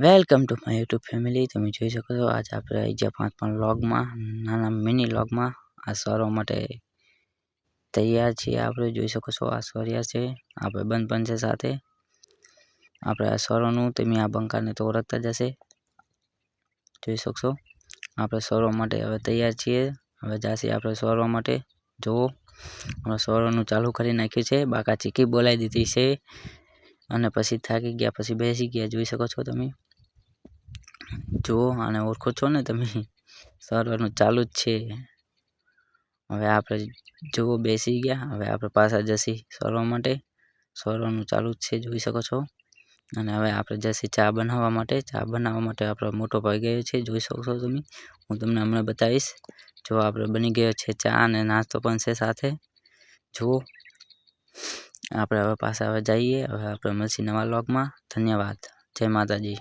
Welcome to my YouTube family. તમે જોઈ શકો છો, આજે આપણે આવી ગયા પાંચ પાંચ લોગમાં નાના મિની લોગમાં આ સરો માટે તૈયાર છીએ આપણે. જોઈ શકો છો, આ સોર્યા છે આપણે બંધ પણ છે સાથે. આપણે આ સરોનું તમે આ બંકારને તો ઓળખતા જ હશે. જોઈ શકશો આપણે સરો માટે હવે તૈયાર છીએ. હવે જાશે આપણે સોરવા માટે. જુઓ, આપણે સોરવાનું ચાલુ કરી નાખ્યું છે. બાકા ચીકી બોલાવી દીધી છે. અને પછી થાકી ગયા, પછી બેસી ગયા, જોઈ શકો છો તમે. જુઓ અને ઓળખો છો ને તમે. સરવાનું ચાલુ જ છે. હવે આપણે જુઓ બેસી ગયા, હવે આપણે પાછા જશી સરવા માટે. સરવાનું ચાલુ જ છે, જોઈ શકો છો. અને હવે આપણે જશી ચા બનાવવા માટે. ચા બનાવવા માટે આપણો મોટો ભાઈ ગયો છે, જોઈ શકો છો તમે. હું તમને હમણાં બતાવીશ. જો આપણે બની ગયો છે ચા અને નાસ્તો પણ છે સાથે. જુઓ આપણે હવે પાછા હવે જઈએ. હવે આપણે મળીશું નવા વ્લોગમાં. ધન્યવાદ. જય માતાજી.